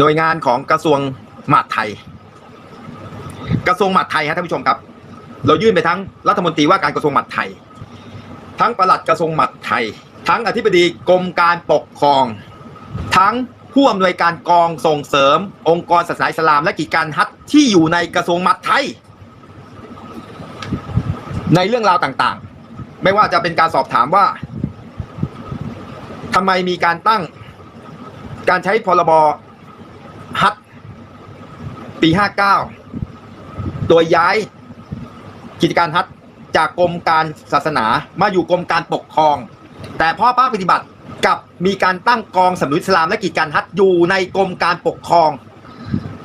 หน่วยงานของกระทรวงมหาดไทย กระทรวงมหาดไทยฮะท่านผู้ชมครับ เรายื่นไปทั้งรัฐมนตรีว่าการกระทรวงมหาดไทย ทั้งประหลัดกระทรวงมหาดไทย ทั้งอธิบดีกรมการปกครอง ทั้งผู้อำนวยการกองส่งเสริม องค์กรศาสนาอิสลามและกิจการฮัทที่อยู่ในกระทรวงมหาดไทย ในเรื่องราวต่างๆ ไม่ว่าจะเป็นการสอบถามว่าทำไมมีการตั้ง การใช้พรบ ปี59โดยย้ายกิจการฮัทจากกรมการศาสนามาอยู่กรมการปกครอง แต่พ่อภาปฏิบัติกับมีการตั้งกองสำนุนอิสลามและกิจการฮัทอยู่ในกรมการปกครอง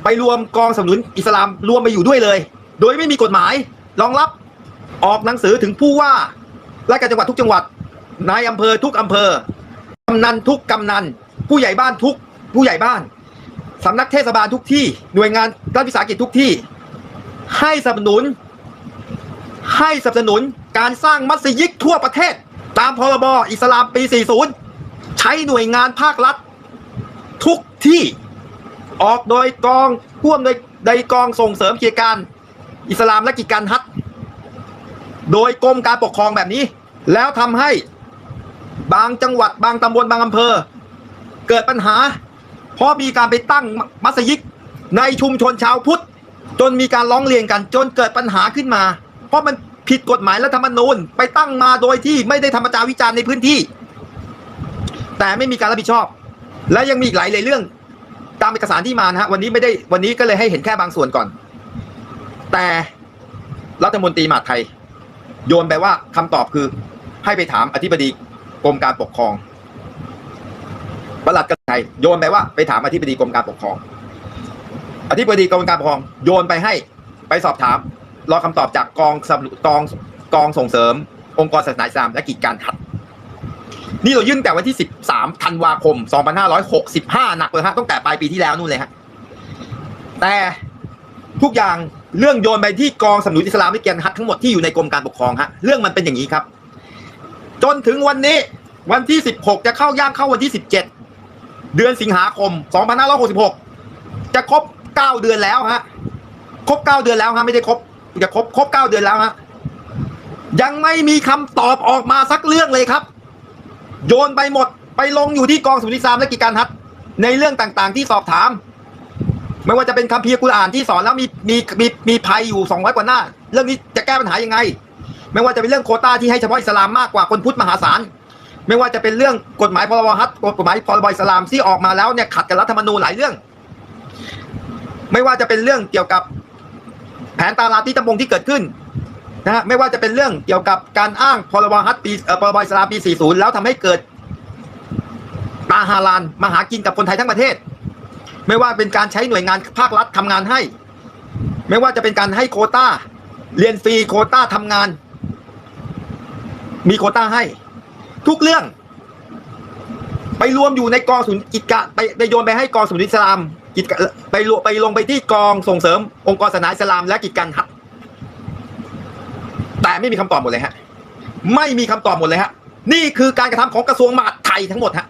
ไปรวมกองสำนุนอิสลามรวมไปอยู่ด้วยเลย โดยไม่มีกฎหมายรองรับออกหนังสือถึงผู้ว่าและการจังหวัดทุกจังหวัดนายอำเภอทุกอำเภอกำนันทุกกำนัน ผู้ใหญ่บ้านทุกผู้ใหญ่บ้าน สำนักเทศบาลทุกที่ หน่วยงานรัฐวิสาหกิจทุกที่ ให้สนับสนุน ให้สนับสนุนการสร้างมัสยิดทั่วประเทศ ตามพรบอิสลามปี 40 ใช้หน่วยงานภาครัฐ ทุกที่ออกโดยกองพ่วมโดยโดยกองส่งเสริมกิจการ อิสลามและกิจการฮัทโดยกรมการปกครองแบบนี้ แล้วทำให้บางจังหวัดบางตำบลบางอำเภอ เกิดปัญหา เพราะมีการไปตั้งมัสยิดในชุมชนชาวพุทธ จนมีการร้องเรียนกันจนเกิดปัญหาขึ้นมา เพราะมันผิดกฎหมายและธรรมนูญไปตั้งมาโดยที่ไม่ได้ธรรมจาวิจารณ์ในพื้นที่ แต่ไม่มีการรับผิดชอบ และยังมีอีกหลายเรื่อง ตามเอกสารที่มานะฮะวันนี้ไม่ได้วันนี้ก็เลยให้เห็นแค่บางส่วนก่อน แต่รัฐมนตรีมหาไทย โยนไปว่าคำตอบคือให้ไปถามอธิบดีกรมการปกครอง ประหลัดกระทรวงไทยโยนไปว่าไปถามอธิบดีกรมการปกครอง อธิบดีกรมการปกครอง โยนไปให้ไปสอบถาม รอคำตอบจากกองสำนูกองกองส่งเสริม องค์กรศาสนาอิสลามและกิจการทัดนี่เรายื่นแต่วันที่ 13ธันวาคม 2565 หนักเลยฮะตั้งแต่ปลายปีที่แล้วนู่นเลยฮะแต่ทุกอย่างเรื่องโยนไปที่กองสำนุนอิสลามและกิจการฮัดทั้งหมดที่อยู่ในกรมการปกครองฮะเรื่องมันเป็นอย่างนี้ครับ จนถึงวันนี้วันที่ 16 จะเข้าย่างเข้าวันที่17 เดือนสิงหาคม 2566 จะครบ 9 เดือนแล้วฮะ ครบ 9 เดือนแล้วฮะ ไม่ได้ครบ จะครบ ครบ 9 เดือนแล้วฮะ ยังไม่มีคำตอบออกมาสักเรื่องเลยครับ โยนไปหมด ไปลงอยู่ที่กองสุนิสามและกิจการฮัทในเรื่องต่างๆ ที่สอบถาม ไม่ว่าจะเป็นคัมภีร์กุรอานที่สอนแล้วมีมีมีมีภัยอยู่200กว่าหน้า เรื่องนี้จะแก้ปัญหายังไง ไม่ว่าจะเป็นเรื่องโคต้าที่ให้เฉพาะอิสลามมากกว่าคนพุทธมหาศาล ไม่ว่าจะเป็นเรื่องกฎหมายพรบฮัทกฎหมายพรบอิสลามที่ออกมาแล้วเนี่ยขัดกับรัฐธรรมนูญหลายเรื่อง ไม่ว่าจะเป็นเรื่องเกี่ยวกับแผนตาราที่ตำบงที่เกิดขึ้นนะฮะไม่ว่าจะเป็นเรื่องเกี่ยวกับการอ้างพรบฮัทปีเออพรบอิสลามปี 40 แล้วทำให้เกิดตาฮาลานมาหากินกับคนไทยทั้งประเทศ ไม่ว่าเป็นการใช้หน่วยงานภาครัฐทำงานให้ ไม่ว่าจะเป็นการให้โควต้า เรียนฟรีโคต้าทำงาน มีโคต้าให้ ทุกเรื่อง ไปรวมอยู่ในกองศูนย์กิจการไปไปโยนไปให้กองศูนย์อิสลามกิจการไปรวมไปลงไปที่กองส่งเสริม องค์กรศาสนาอิสลามและกิจการฮัทแต่ไม่มีคำตอบหมดเลยฮะ ไม่มีคำตอบหมดเลยฮะ นี่คือการกระทำของกระทรวงมหาดไทยทั้งหมดฮะ